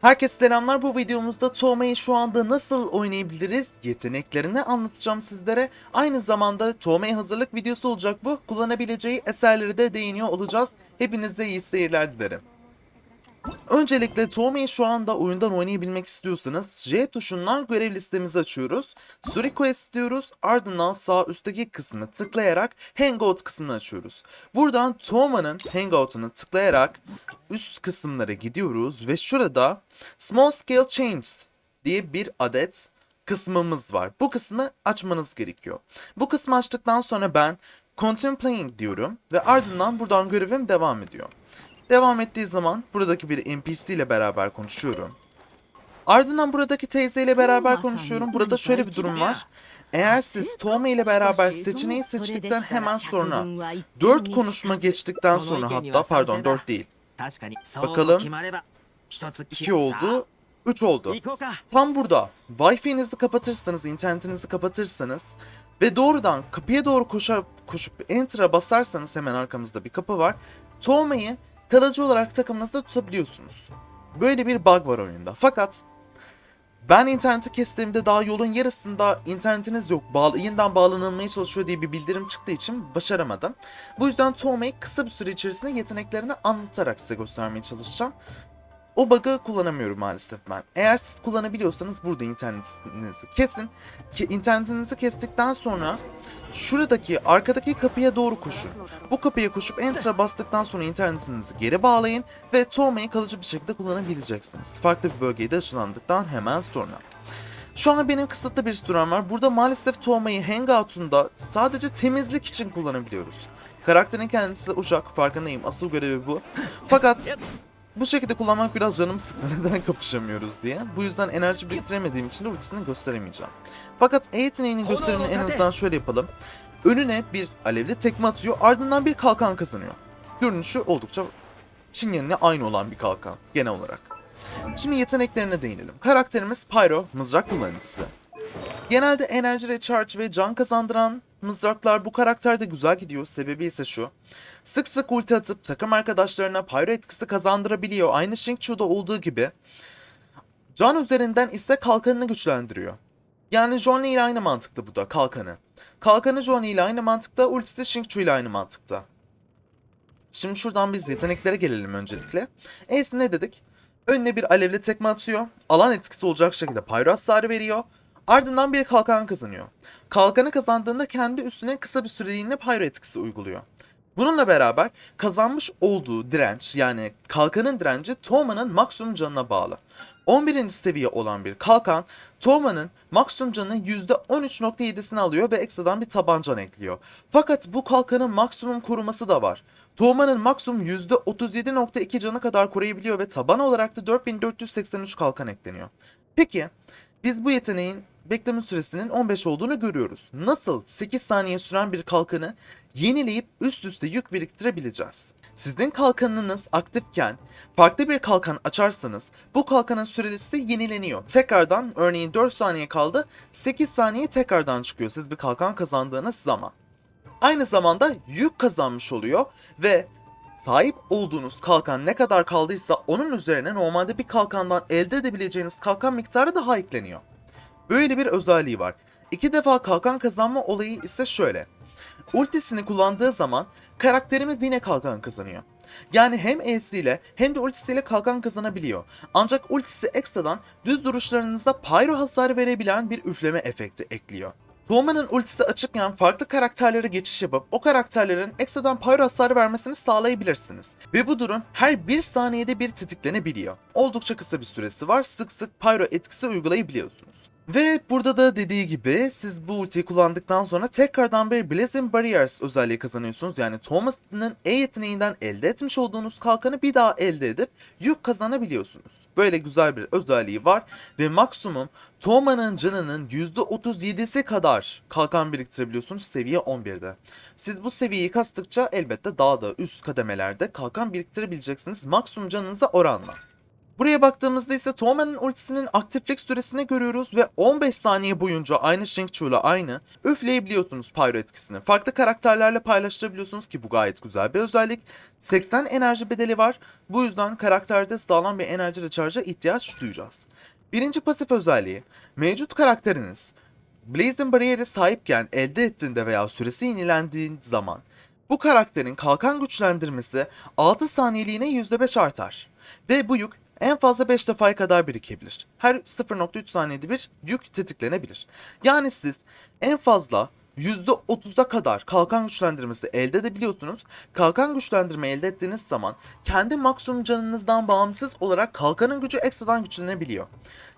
Herkese selamlar. Bu videomuzda Tooma'yı şu anda nasıl oynayabiliriz yeteneklerini anlatacağım sizlere. Aynı zamanda Tooma'ya hazırlık videosu olacak bu. Kullanabileceği eserleri de değiniyor olacağız. Hepinize iyi seyirler dilerim. Öncelikle Tooma'yı şu anda oyundan oynayabilmek istiyorsanız J tuşundan görev listemizi açıyoruz. Story Quest diyoruz. Ardından sağ üstteki kısmı tıklayarak Hangout kısmını açıyoruz. Buradan Tooma'nın Hangout'unu tıklayarak üst kısımlara gidiyoruz ve şurada Small Scale Changes diye bir adet kısmımız var. Bu kısmı açmanız gerekiyor. Bu kısmı açtıktan sonra ben Continue Playing diyorum ve ardından buradan görevim devam ediyor. Devam ettiği zaman buradaki bir NPC ile beraber konuşuyorum. Ardından buradaki teyze ile beraber konuşuyorum. Burada şöyle bir durum var. Eğer siz Tome ile beraber seçeneği seçtikten hemen sonra 4 konuşma geçtikten sonra hatta pardon 4 değil bakalım. 2 oldu 3 oldu. Tam burada Wi-Fi'nizi kapatırsanız, internetinizi kapatırsanız ve doğrudan kapıya doğru koşar, koşup Enter'a basarsanız hemen arkamızda bir kapı var. Tome'yi kalıcı olarak takımınızda tutabiliyorsunuz. Böyle bir bug var oyunda. Fakat ben interneti kestiğimde daha yolun yarısında internetiniz yok, bağlı, yeniden bağlanılmaya çalışıyor diye bir bildirim çıktığı için başaramadım. Bu yüzden Tome'yi kısa bir süre içerisinde yeteneklerini anlatarak size göstermeye çalışacağım. O bug'ı kullanamıyorum maalesef ben. Eğer siz kullanabiliyorsanız burada internetinizi kesin. Ki internetinizi kestikten sonra şuradaki arkadaki kapıya doğru koşun. Bu kapıya koşup Enter'a bastıktan sonra internetinizi geri bağlayın ve Tome'yi kalıcı bir şekilde kullanabileceksiniz. Farklı bir bölgeye de ışınlandıktan hemen sonra. Şu an benim kısıtlı bir sürem var. Burada maalesef Tome'yi Hangout'unda sadece temizlik için kullanabiliyoruz. Karakterin kendisi uşak, farkındayım. Asıl görevi bu. Fakat bu şekilde kullanmak biraz canım sıktı. Neden kapışamıyoruz diye. Bu yüzden enerji biriktiremediğim için de ultisini gösteremeyeceğim. Fakat E yeteneğinin gösterimini en azından şöyle yapalım. Önüne bir alevli tekme atıyor ardından bir kalkan kazanıyor. Görünüşü oldukça Çingen'le aynı olan bir kalkan genel olarak. Şimdi yeteneklerine değinelim. Karakterimiz Pyro, mızrak kullanıcısı. Genelde enerji recharge ve can kazandıran mızraklar bu karakterde güzel gidiyor. Sebebi ise şu. Sık sık ulti atıp takım arkadaşlarına pyro etkisi kazandırabiliyor. Aynı Shingchu'da olduğu gibi. Can üzerinden ise kalkanını güçlendiriyor. Yani Johnny ile aynı mantıkta bu da kalkanı. Kalkanı Johnny ile aynı mantıkta, ultisi Shingchu ile aynı mantıkta. Şimdi şuradan biz yeteneklere gelelim öncelikle. E'si ne dedik? Önüne bir alevli tekme atıyor. Alan etkisi olacak şekilde pyro hasarı veriyor. Ardından bir kalkan kazanıyor. Kalkanı kazandığında kendi üstüne kısa bir süreliğine pyro etkisi uyguluyor. Bununla beraber kazanmış olduğu direnç yani kalkanın direnci Toma'nın maksimum canına bağlı. 11. seviye olan bir kalkan Toma'nın maksimum canının %13.7'sini alıyor ve ekstradan bir tabancan ekliyor. Fakat bu kalkanın maksimum koruması da var. Toma'nın maksimum %37.2 canı kadar koruyabiliyor ve taban olarak da 4483 kalkan ekleniyor. Peki biz bu yeteneğin bekleme süresinin 15 olduğunu görüyoruz. Nasıl 8 saniye süren bir kalkanı yenileyip üst üste yük biriktirebileceğiz? Sizin kalkanınız aktifken farklı bir kalkan açarsanız bu kalkanın süresi de yenileniyor. Tekrardan örneğin 4 saniye kaldı 8 saniye tekrardan çıkıyor siz bir kalkan kazandığınız zaman. Aynı zamanda yük kazanmış oluyor ve sahip olduğunuz kalkan ne kadar kaldıysa onun üzerine normalde bir kalkandan elde edebileceğiniz kalkan miktarı daha ekleniyor. Böyle bir özelliği var. İki defa kalkan kazanma olayı ise şöyle. Ultisini kullandığı zaman karakterimiz yine kalkan kazanıyor. Yani hem E'siyle hem de ultisiyle kalkan kazanabiliyor. Ancak ultisi ekstradan düz duruşlarınızda pyro hasarı verebilen bir üfleme efekti ekliyor. Tuğman'ın ultisi açıkken farklı karakterlere geçiş yapıp o karakterlerin ekstradan pyro hasarı vermesini sağlayabilirsiniz. Ve bu durum her bir saniyede bir tetiklenebiliyor. Oldukça kısa bir süresi var sık sık pyro etkisi uygulayabiliyorsunuz. Ve burada da dediği gibi siz bu ultiyi kullandıktan sonra tekrardan bir Blazing Barriers özelliği kazanıyorsunuz. Yani Thomas'ın E yeteneğinden elde etmiş olduğunuz kalkanı bir daha elde edip yük kazanabiliyorsunuz. Böyle güzel bir özelliği var ve maksimum Toma'nın canının %37'si kadar kalkan biriktirebiliyorsunuz seviye 11'de. Siz bu seviyeyi kastıkça elbette daha da üst kademelerde kalkan biriktirebileceksiniz maksimum canınıza oranla. Buraya baktığımızda ise Toma'nın ultisinin aktiflik süresini görüyoruz ve 15 saniye boyunca aynı Shingchu ile aynı üfleyebiliyorsunuz pyro etkisini. Farklı karakterlerle paylaştırabiliyorsunuz ki bu gayet güzel bir özellik. 80 enerji bedeli var. Bu yüzden karakterde sağlam bir enerji recharge'a ihtiyaç duyacağız. Birinci pasif özelliği. Mevcut karakteriniz Blazing Barrier'e sahipken elde ettiğinde veya süresi yenilendiği zaman bu karakterin kalkan güçlendirmesi 6 saniyeliğine %5 artar. Ve bu yük en fazla 5 defaya kadar birikebilir. Her 0.3 saniyede bir yük tetiklenebilir. Yani siz en fazla %30'a kadar kalkan güçlendirmesi elde edebiliyorsunuz. Kalkan güçlendirme elde ettiğiniz zaman kendi maksimum canınızdan bağımsız olarak kalkanın gücü ekstradan güçlenebiliyor.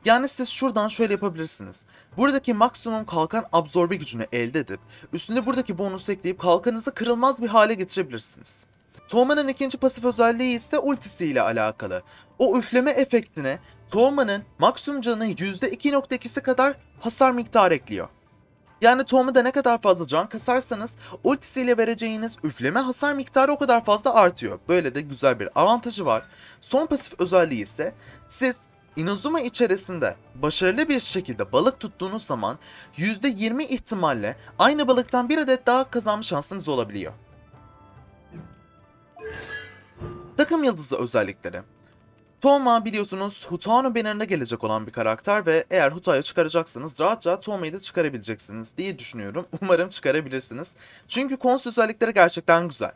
Yani siz şuradan şöyle yapabilirsiniz. Buradaki maksimum kalkan absorbe gücünü elde edip üstüne buradaki bonusu ekleyip kalkanınızı kırılmaz bir hale getirebilirsiniz. Toma'nın ikinci pasif özelliği ise ultisi ile alakalı. O üfleme efektine Toma'nın maksimum canının %2.2'si kadar hasar miktarı ekliyor. Yani Toma'da ne kadar fazla can kasarsanız ultisiyle vereceğiniz üfleme hasar miktarı o kadar fazla artıyor. Böyle de güzel bir avantajı var. Son pasif özelliği ise siz Inazuma içerisinde başarılı bir şekilde balık tuttuğunuz zaman %20 ihtimalle aynı balıktan bir adet daha kazanma şansınız olabiliyor. Takım yıldızı özellikleri. Toma biliyorsunuz Hutano bannerına gelecek olan bir karakter ve eğer Huta'yı çıkaracaksanız rahatça Toma'yı da çıkarabileceksiniz diye düşünüyorum. Umarım çıkarabilirsiniz. Çünkü kons özellikleri gerçekten güzel.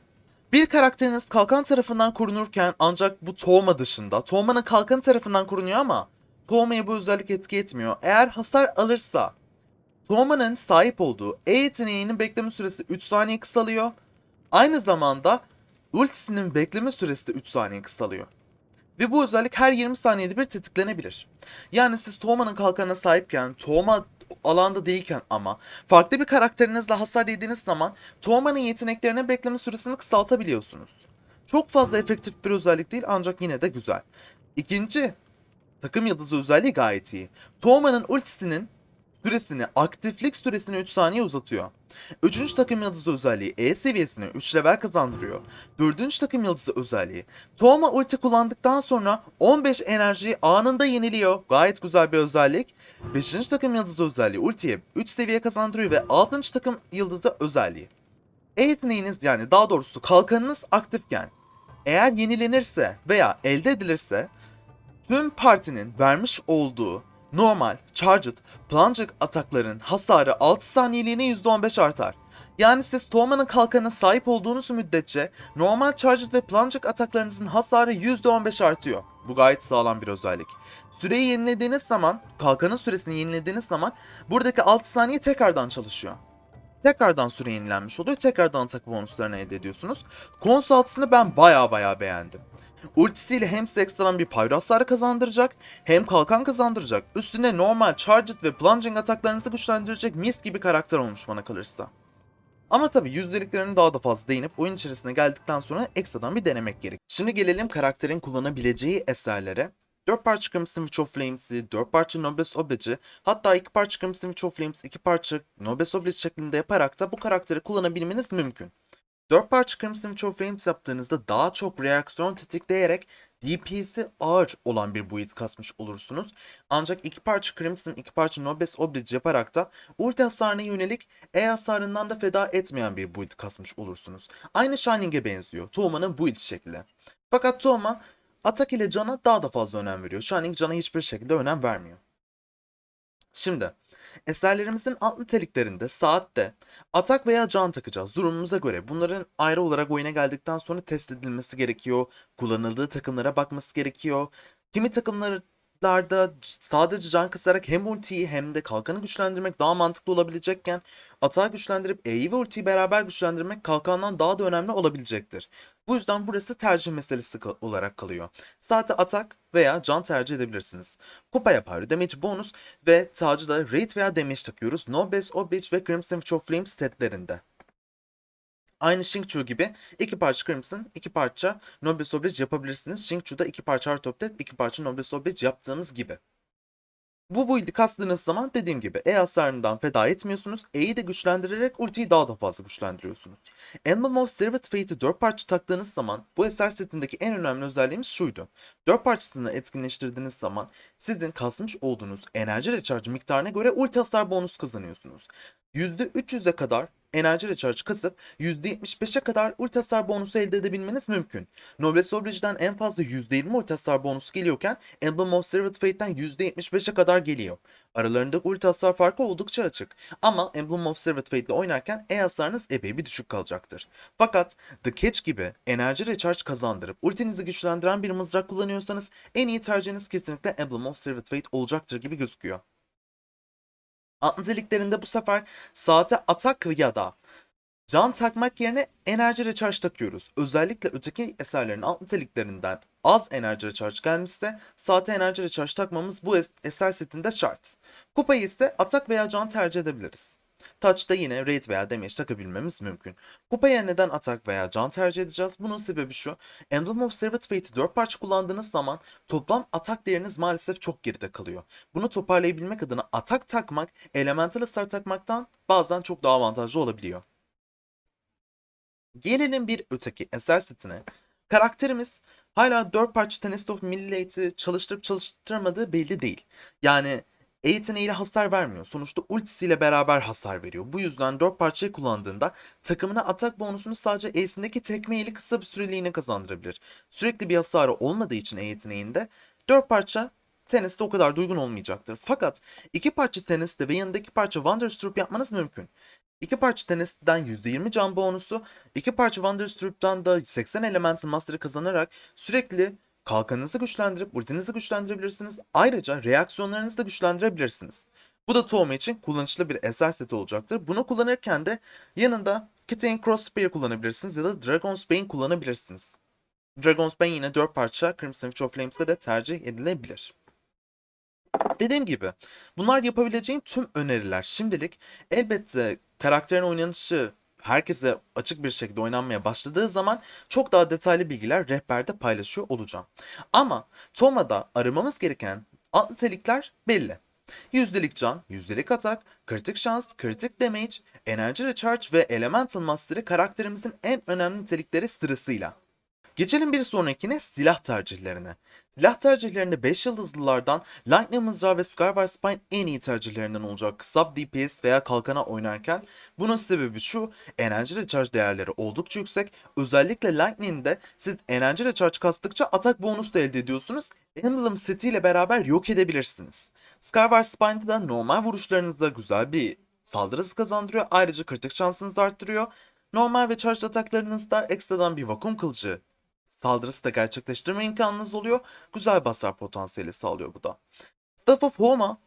Bir karakteriniz kalkan tarafından korunurken ancak bu Toma dışında Toma'nın kalkan tarafından korunuyor ama Toma'ya bu özellik etki etmiyor. Eğer hasar alırsa Toma'nın sahip olduğu E yeteneğinin bekleme süresi 3 saniye kısalıyor. Aynı zamanda ultisinin bekleme süresi de 3 saniye kısalıyor. Ve bu özellik her 20 saniyede bir tetiklenebilir. Yani siz Toma'nın kalkanına sahipken, Toma alanda değilken ama farklı bir karakterinizle hasar yediğiniz zaman Toma'nın yeteneklerine bekleme süresini kısaltabiliyorsunuz. Çok fazla efektif bir özellik değil ancak yine de güzel. İkinci takım yıldızı özelliği gayet iyi. Toma'nın ultisinin süresini, aktiflik süresini 3 saniye uzatıyor. Üçüncü takım yıldızı özelliği E seviyesine 3 level kazandırıyor. Dördüncü takım yıldızı özelliği Toma ulti kullandıktan sonra 15 enerjiyi anında yeniliyor. Gayet güzel bir özellik. Beşinci takım yıldızı özelliği ultiye 3 seviye kazandırıyor ve altıncı takım yıldızı özelliği. E yeteneğiniz yani daha doğrusu kalkanınız aktifken eğer yenilenirse veya elde edilirse tüm partinin vermiş olduğu normal, charged, plunged atakların hasarı 6 saniyeliğine %15 artar. Yani siz Toma'nın kalkanına sahip olduğunuz müddetçe normal charged ve plunged ataklarınızın hasarı %15 artıyor. Bu gayet sağlam bir özellik. Süreyi yenilediğiniz zaman, kalkanın süresini yenilediğiniz zaman buradaki 6 saniye tekrardan çalışıyor. Tekrardan süre yenilenmiş oluyor. Tekrardan atak bonuslarını elde ediyorsunuz. Konsol altısını ben baya baya beğendim. Ultisiyle hem ekstradan bir pyro hasarı kazandıracak hem kalkan kazandıracak. Üstüne normal charged ve plunging ataklarınızı güçlendirecek mis gibi karakter olmuş bana kalırsa. Ama tabi yüzdeliklerini daha da fazla değinip oyun içerisine geldikten sonra ekstradan bir denemek gerek. Şimdi gelelim karakterin kullanabileceği eserlere. 4 parça Crimson Witch of Flames'i, 4 parça Nobles Oblage'i, hatta 2 parça Crimson Witch of Flames, 2 parça Nobles Oblage şeklinde yaparak da bu karakteri kullanabilmeniz mümkün. 4 parça Crimson Witch of Flames yaptığınızda daha çok reaksiyon tetikleyerek DPS'i ağır olan bir build kasmış olursunuz. Ancak 2 parça Crimson, 2 parça Nobles Oblige yaparak da ulti hasarına yönelik E hasarından da feda etmeyen bir build kasmış olursunuz. Aynı Shining'e benziyor. Toma'nın build şekli. Fakat Toma atak ile cana daha da fazla önem veriyor. Shining cana hiçbir şekilde önem vermiyor. Şimdi eserlerimizin alt niteliklerinde saatte atak veya can takacağız durumumuza göre. Bunların ayrı olarak oyuna geldikten sonra test edilmesi gerekiyor. Kullanıldığı takımlara bakması gerekiyor. Kimi takımlarda sadece can kasarak hem ultiyi hem de kalkanı güçlendirmek daha mantıklı olabilecekken atağı güçlendirip E'yi ve ultiyi beraber güçlendirmek kalkandan daha da önemli olabilecektir. Bu yüzden burası tercih meselesi olarak kalıyor. Saate atak veya can tercih edebilirsiniz. Kupa yapar, damage bonus ve tacı da rate veya damage takıyoruz. Nobles, Oblige ve Crimson Witch of Flames setlerinde. Aynı Shingchu gibi iki parça Crimson, iki parça Nobles Oblige yapabilirsiniz. Shingchu'da iki parça Heart of iki parça Nobles Oblige yaptığımız gibi. Bu build'i kastığınız zaman dediğim gibi E hasarından feda etmiyorsunuz. E'yi de güçlendirerek ultiyi daha da fazla güçlendiriyorsunuz. Emblem of Servant Fate'i 4 parça taktığınız zaman bu eser setindeki en önemli özelliğimiz şuydu. 4 parçasını etkinleştirdiğiniz zaman sizin kasmış olduğunuz enerji recharge miktarına göre ulti hasar bonus kazanıyorsunuz. %300'e kadar enerji recharge kasıp %75'e kadar ulti hasar bonusu elde edebilmeniz mümkün. Noblesse Oblage'den en fazla %20 ulti hasar bonusu geliyorken Emblem of Servant Fate'den %75'e kadar geliyor. Aralarında ulti hasar farkı oldukça açık. Ama Emblem of Servant Fate ile oynarken E hasarınız epey bir düşük kalacaktır. Fakat The Catch gibi enerji recharge kazandırıp ultinizi güçlendiren bir mızrak kullanıyorsanız en iyi tercihiniz kesinlikle Emblem of Servant Fate olacaktır gibi gözüküyor. Niteliklerinde bu sefer saate atak ya da can takmak yerine enerji recharge takıyoruz. Özellikle öteki eserlerin alt az enerji recharge gelmişse saate enerji recharge takmamız bu es- eser setinde şart. Kupayı ise atak veya can tercih edebiliriz. Touch'ta yine raid veya damage takabilmemiz mümkün. Kupaya neden atak veya can tercih edeceğiz? Bunun sebebi şu. Emblem of Servant Fate'i 4 parça kullandığınız zaman toplam atak değeriniz maalesef çok geride kalıyor. Bunu toparlayabilmek adına atak takmak, elemental hasar takmaktan bazen çok daha avantajlı olabiliyor. Gelelim bir öteki eser setine. Karakterimiz hala 4 parça Tenest of Millilate'i çalıştırıp çalıştırmadığı belli değil. Yani E yeteneğiyle hasar vermiyor. Sonuçta ultisiyle beraber hasar veriyor. Bu yüzden 4 parçayı kullandığında takımına atak bonusunu sadece E'sindeki tekme ile kısa bir süreliğine kazandırabilir. Sürekli bir hasarı olmadığı için E yeteneğinde 4 parça teniste o kadar da uygun olmayacaktır. Fakat iki parça teniste ve yanındaki parça Wanderstrup yapmanız mümkün. İki parça tenisten %20 can bonusu, iki parça Wanderstrup'tan da 80 Elemental Master'ı kazanarak sürekli kalkanınızı güçlendirip ultinizi güçlendirebilirsiniz. Ayrıca reaksiyonlarınızı da güçlendirebilirsiniz. Bu da Toğma için kullanışlı bir eser seti olacaktır. Bunu kullanırken de yanında Kitane Crossspear kullanabilirsiniz ya da Dragon's Bane kullanabilirsiniz. Dragon's Bane yine 4 parça Crimson Witch of Flames'te de tercih edilebilir. Dediğim gibi bunlar yapabileceğim tüm öneriler. Şimdilik elbette karakterin oynanışı herkese açık bir şekilde oynanmaya başladığı zaman çok daha detaylı bilgiler rehberde paylaşıyor olacağım. Ama Toma'da aramamız gereken alt nitelikler belli. Yüzdelik can, yüzdelik atak, kritik şans, kritik damage, enerji recharge ve elemental mastery karakterimizin en önemli nitelikleri sırasıyla. Geçelim bir sonrakine silah tercihlerine. Silah tercihlerinde 5 yıldızlılardan Lightning Mızrağı ve Skyward Spine en iyi tercihlerinden olacak sub DPS veya kalkana oynarken. Bunun sebebi şu, enerji recharge değerleri oldukça yüksek. Özellikle Lightning'de siz enerji recharge kastıkça atak bonus da elde ediyorsunuz. Emblem setiyle beraber yok edebilirsiniz. Skyward Spine'da da normal vuruşlarınıza güzel bir saldırısı kazandırıyor. Ayrıca kritik şansınızı arttırıyor. Normal ve charge ataklarınızda ekstradan bir vakum kılıcı saldırısı da gerçekleştirme imkanınız oluyor. Güzel basar potansiyeli sağlıyor bu da. Staff of Home'a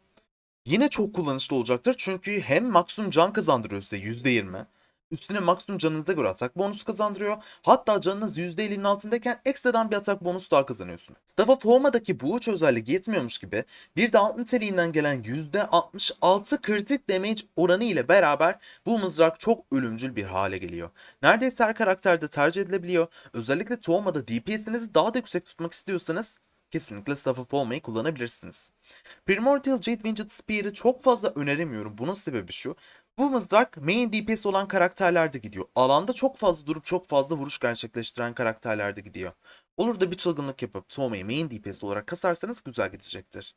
yine çok kullanışlı olacaktır. Çünkü hem maksimum can kazandırıyor size %20. Üstüne maksimum canınıza göre atak bonus kazandırıyor. Hatta canınız %50'nin altındayken ekstradan bir atak bonus daha kazanıyorsun. Staff of Homa'daki bu üç özellik yetmiyormuş gibi bir de alt niteliğinden gelen %66 kritik damage oranı ile beraber bu mızrak çok ölümcül bir hale geliyor. Neredeyse her karakterde tercih edilebiliyor. Özellikle Toğma'da DPS'inizi daha da yüksek tutmak istiyorsanız kesinlikle Staff of Homa'yı kullanabilirsiniz. Primordial Jade Winged Spear'ı çok fazla öneremiyorum. Bunun sebebi şu. Bu mızrak main DPS olan karakterlerde gidiyor. Alanda çok fazla durup çok fazla vuruş gerçekleştiren karakterlerde gidiyor. Olur da bir çılgınlık yapıp Toma'yı main DPS olarak kasarsanız güzel gidecektir.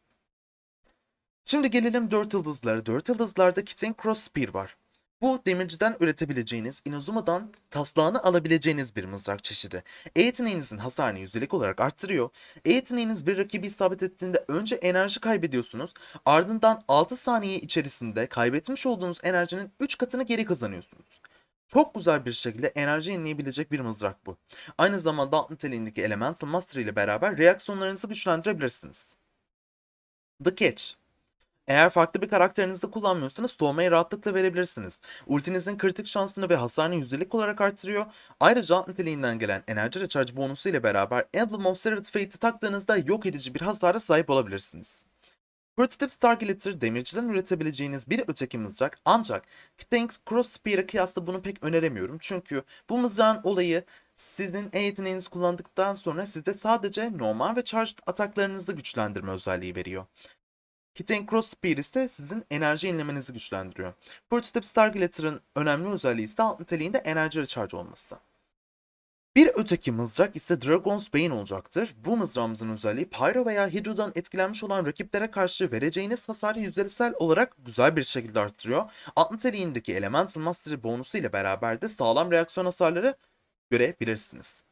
Şimdi gelelim 4 yıldızlara. 4 yıldızlarda Kitane Cross Spear var. Bu demirciden üretebileceğiniz, Inazuma'dan taslağını alabileceğiniz bir mızrak çeşidi. E yeteneğinizin hasarını yüzdelik olarak arttırıyor. E yeteneğiniz bir rakibi isabet ettiğinde önce enerji kaybediyorsunuz. Ardından 6 saniye içerisinde kaybetmiş olduğunuz enerjinin 3 katını geri kazanıyorsunuz. Çok güzel bir şekilde enerji yenileyebilecek bir mızrak bu. Aynı zamanda alt niteliğindeki Elemental Master ile beraber reaksiyonlarınızı güçlendirebilirsiniz. The Catch eğer farklı bir karakterinizde kullanmıyorsanız Toğma'yı rahatlıkla verebilirsiniz. Ultinizin kritik şansını ve hasarını yüzdelik olarak artırıyor. Ayrıca alt niteliğinden gelen enerji recharge bonusu ile beraber Emblem of Seraph Fate'i taktığınızda yok edici bir hasara sahip olabilirsiniz. Prototype Star Glitter demirciden üretebileceğiniz bir öteki mızrak ancak Kitane Cross Spear'a kıyasla bunu pek öneremiyorum. Çünkü bu mızrağın olayı sizin E kullandıktan sonra size sadece normal ve charged ataklarınızı güçlendirme özelliği veriyor. Kit and Cross Spear ise sizin enerji yenilemenizi güçlendiriyor. Prototype Starglatter'ın önemli özelliği ise alt niteliğinde enerji recharge olması. Bir öteki mızrak ise Dragon's Bane olacaktır. Bu mızrağımızın özelliği Pyro veya Hydro'dan etkilenmiş olan rakiplere karşı vereceğiniz hasarı yüzdesel olarak güzel bir şekilde arttırıyor. Alt niteliğindeki Elemental Mastery bonusu ile beraber de sağlam reaksiyon hasarları görebilirsiniz.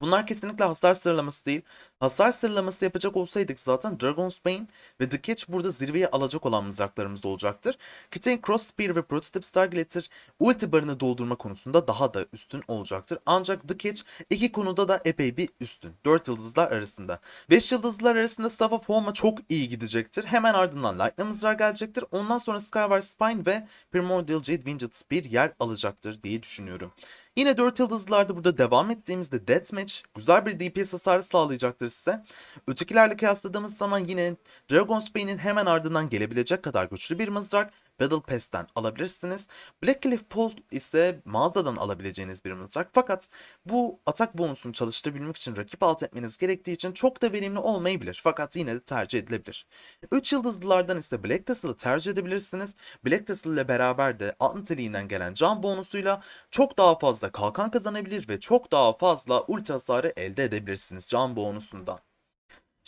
Bunlar kesinlikle hasar sıralaması değil. Hasar sıralaması yapacak olsaydık zaten Dragon's Bane ve The Catch burada zirveye alacak olan mızraklarımız olacaktır. Kitain Cross Spear ve Prototype Starglater ulti barını doldurma konusunda daha da üstün olacaktır. Ancak The Catch iki konuda da epey bir üstün. 4 yıldızlar arasında. 5 yıldızlar arasında Staff of Home'a çok iyi gidecektir. Hemen ardından Lightning Mızrağı gelecektir. Ondan sonra Skyward Spine ve Primordial Jade Winged Spear yer alacaktır diye düşünüyorum. Yine 4 yıldızlarda burada devam ettiğimizde Deathmatch güzel bir DPS hasarı sağlayacaktır size. Ötekilerle kıyasladığımız zaman yine Dragon's Bane'in hemen ardından gelebilecek kadar güçlü bir mızrak Battle Pass'ten alabilirsiniz. Black Cliff Pole ise mağazadan alabileceğiniz bir mızrak. Fakat bu atak bonusunu çalıştırabilmek için rakip alt etmeniz gerektiği için çok da verimli olmayabilir. Fakat yine de tercih edilebilir. 3 yıldızlılardan ise Black Tassel'ı tercih edebilirsiniz. Black Tassel ile beraber de alt gelen can bonusuyla çok daha fazla kalkan kazanabilir ve çok daha fazla ulti hasarı elde edebilirsiniz can bonusundan.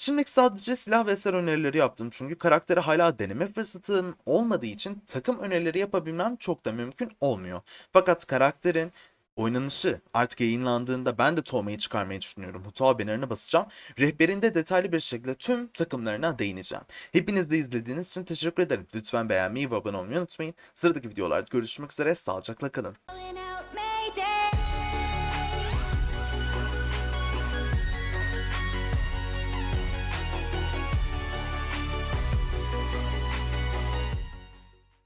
Şimdilik sadece silah ve eser önerileri yaptım çünkü karakteri hala deneme fırsatım olmadığı için takım önerileri yapabilmem çok da mümkün olmuyor. Fakat karakterin oynanışı artık yayınlandığında ben de Toma'yı çıkarmayı düşünüyorum. Hutua bannerine basacağım. Rehberinde detaylı bir şekilde tüm takımlarına değineceğim. Hepiniz de izlediğiniz için teşekkür ederim. Lütfen beğenmeyi ve abone olmayı unutmayın. Sıradaki videolarda görüşmek üzere. Sağlıcakla kalın.